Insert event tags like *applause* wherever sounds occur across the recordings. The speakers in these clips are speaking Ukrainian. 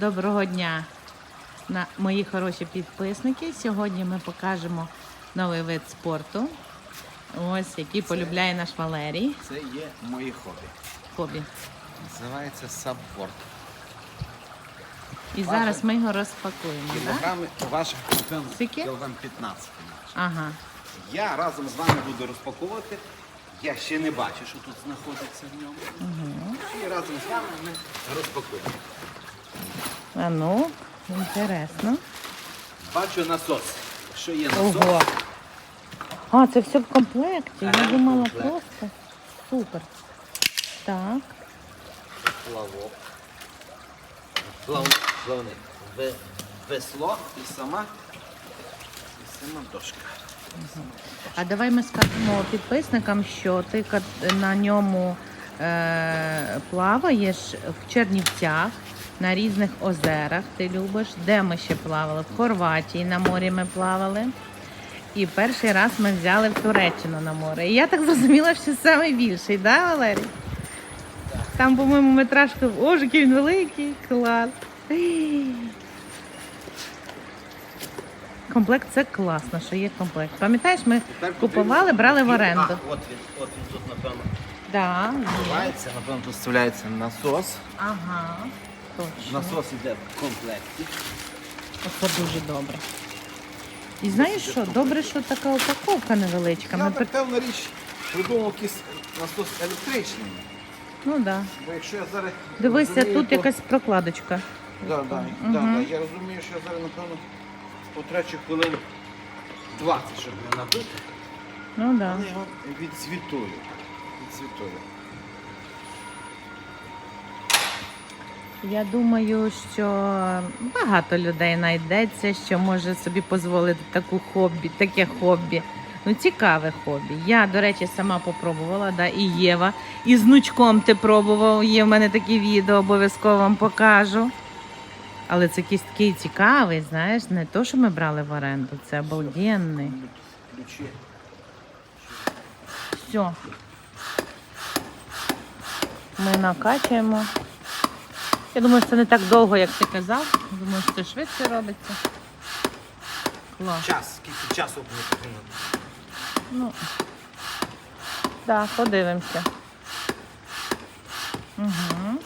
Доброго дня, на мої хороші підписники. Сьогодні ми покажемо новий вид спорту. Ось який полюбляє наш Валерій. Це є мої хобі. Хобі. Називається сабборд. І зараз ми його розпакуємо. Кілограми ваших кілограм 15. Ага. Я разом з вами буду розпаковувати. Я ще не бачу, що тут знаходиться в ньому. І разом з вами ми розпакуємо. А ну, інтересно. Бачу насос. Що є насос? Ого. А, це все в комплекті. Я думала комплект. просто. Супер. Так. Плавок. Плав... Плавник. Ве- Весло і сама, і сама дошка. А давай ми скажемо підписникам, що ти на ньому е, плаваєш в Чернівцях, на різних озерах ти любиш. Де ми ще плавали? В Хорватії на морі ми плавали. І перший раз ми взяли в Туреччину на море. І я так зрозуміла, що найбільший, да, Валерій? Там, по-моєму, метражка. Оже, який він великий, клас. Комплект це класно, що є комплект. Пам'ятаєш, ми купували, брали в А, оренду. от він, от він тут, напевно, Да. відбувається. Напевно, тут вставляється насос. Ага. Точно. Насос іде в комплекті. Оце дуже добре. І знаєш що? Добре, що така упаковка невеличка. Я, Ми... при- напевно, річ придумав якийсь насос електричний. Ну так. Да. Бо якщо я зараз. Дивися, розумію, тут то- якась прокладочка. Да, да, да, да. Я розумію, що я зараз, напевно, потрачу хвилин 20, щоб його набити. Ну так. Да. Але його відсвітую. Відсвітую. Я думаю, що багато людей знайдеться, що може собі дозволити таку хобі, таке хобі. Ну, цікаве хобі. Я, до речі, сама попробувала, да, і Єва. І з внучком ти пробував. Є в мене такі відео, обов'язково вам покажу. Але це якийсь такий цікавий, знаєш, не то, що ми брали в оренду, це обалденний. Все. Ми накачуємо. Я думаю, це не так довго, як ти казав. Думаю, що це швидше робиться. Клас. Час, скільки часу мені потрібно? Ну, так, подивимося. Угу.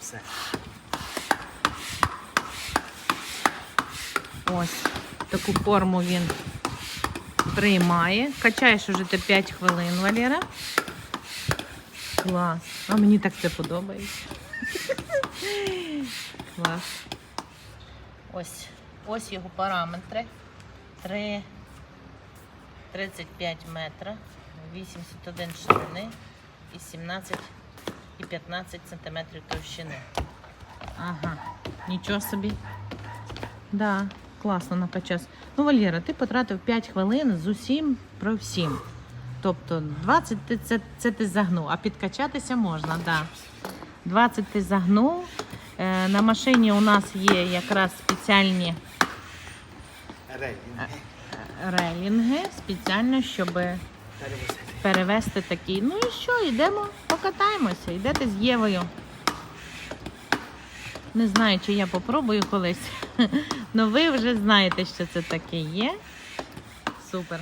Все. Ось таку форму він приймає. Качаєш уже ти 5 хвилин, Валера. Клас. А мені так це подобається. Клас. Ось, ось його параметри. 3, 35 метра, 81 ширини і 17 і 15 сантиметрів товщини. Ага, нічого собі. Да, класно накачався. Ну, Валєра, ти потратив 5 хвилин з усім про всім. Тобто 20 ти, це, це ти загнув, а підкачатися можна, да. 20 ти загнув. Е, на машині у нас є якраз спеціальні Рейдинги. релінги, спеціально, щоб Перевозити. перевести такий. Ну і що, йдемо, покатаємося. Йдете з Євою. Не знаю, чи я попробую колись. *laughs* Ну ви вже знаєте, що це таке є. Супер.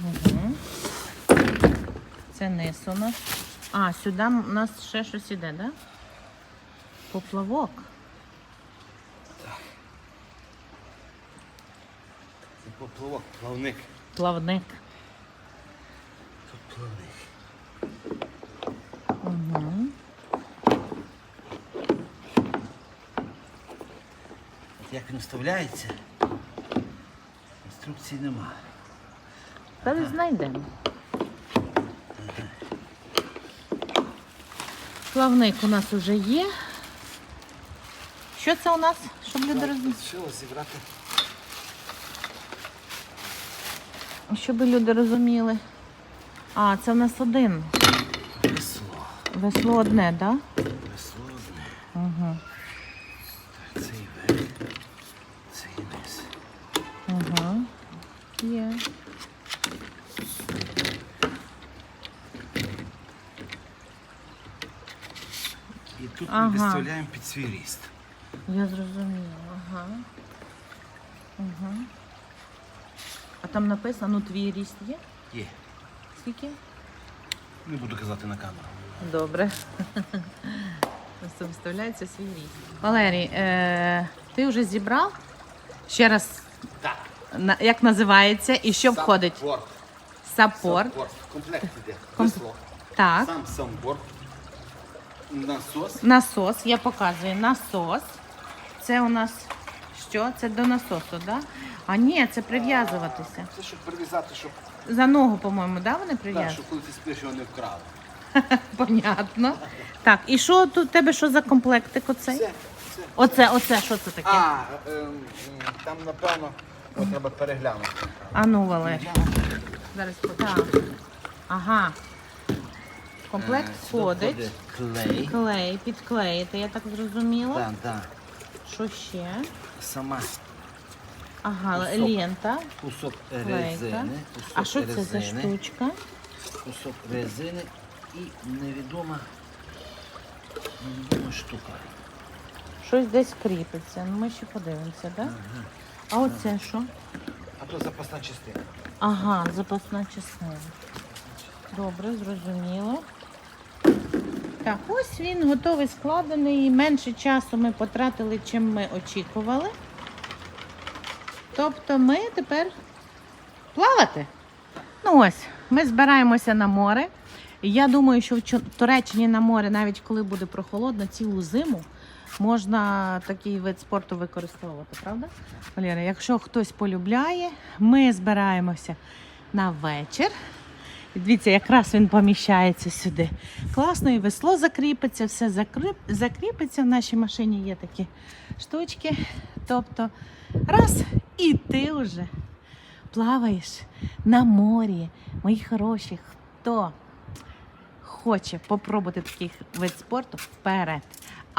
Угу. Це низ у нас. А, сюди у нас ще щось іде, так? Да? Поплавок. Це поплавок, плавник. Плавник. Плавник. Угу. От як він вставляється, інструкції нема. Та знайдемо. Плавник у нас вже є. Що це у нас? Щоб люди розуміли? Що зібрати? Щоб люди розуміли. А, це у нас один. Весло. Весло одне, так? Да? Весло одне. Угу. Цей верх, цей низ. Угу. Є. І тут Ага. ми виставляємо під свій ріст. Я зрозуміла. Ага. Ага. А там написано, ну твій ріст є? Є. Скільки? Не буду казати на камеру. Добре. *laughs* Просто виставляється свій ріст. Валерій, е, ти вже зібрав? Ще раз. На, як називається і що входить? Саппорт. Саппорт. Саппорт. Комплект іде. Ком- Весло. Так. Сам самборд. Насос. Насос, я показую. Насос. Це у нас що? Це до насосу, так? Да? А ні, це прив'язуватися. Це щоб прив'язати, щоб, За ногу, по-моєму, да, вони так, прив'язують? щоб коли ти спиш, його не вкрали. *laughs* Понятно. Так, і що тут у тебе що за комплектик оцей? Все, все. Оце, оце, що це таке? А, ем, ем, там напевно от треба переглянути. А ну, Валерій. Зараз так. Ага. В комплект Е, входить клей. клей, підклеїти, я так зрозуміла. Так, так. Що ще? Сама Ага, Кусок. лента, кусок клейка. резини. Кусок А що це за резини, штучка? Кусок резини і невідома, невідома штука. Щось десь кріпиться. Ну, ми ще подивимося, так? А оце що? А то запасна частина. Ага, запасна частина. Добре, зрозуміло. Так, ось він готовий складений. Менше часу ми потратили, чим ми очікували. Тобто ми тепер плавати. Ну ось, ми збираємося на море. Я думаю, що в Туреччині на море, навіть коли буде прохолодно, цілу зиму можна такий вид спорту використовувати, правда? Валера, якщо хтось полюбляє, ми збираємося на вечір. Дивіться, якраз він поміщається сюди. Класно, і весло закріпиться, все закріп... закріпиться. В нашій машині є такі штучки. Тобто, раз, і ти вже плаваєш на морі. Мої хороші, хто хоче попробувати такий вид спорту, вперед.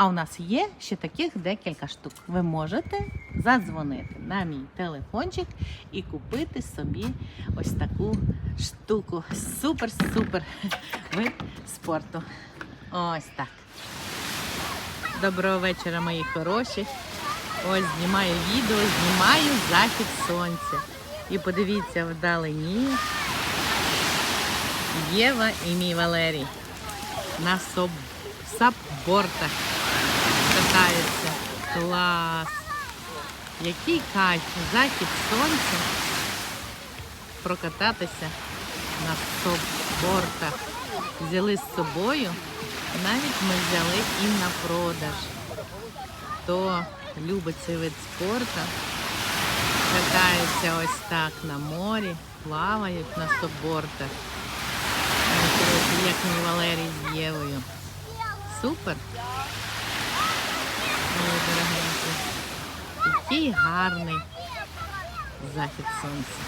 А у нас є ще таких декілька штук. Ви можете задзвонити на мій телефончик і купити собі ось таку штуку. Супер-супер вид спорту. Ось так. Доброго вечора, мої хороші. Ось знімаю відео, знімаю захід сонця. І подивіться вдалині. Єва і мій Валерій на соб... сапбортах. Клас! Який кайф! Захід сонця прокататися на саббортах. Взяли з собою, навіть ми взяли і на продаж. Хто любить цей вид спорту, катаються ось так на морі, плавають на саббортах. Ой, Як мій Валерій з Євою. Супер. Ой, дорогенькі. Який гарний захід сонця.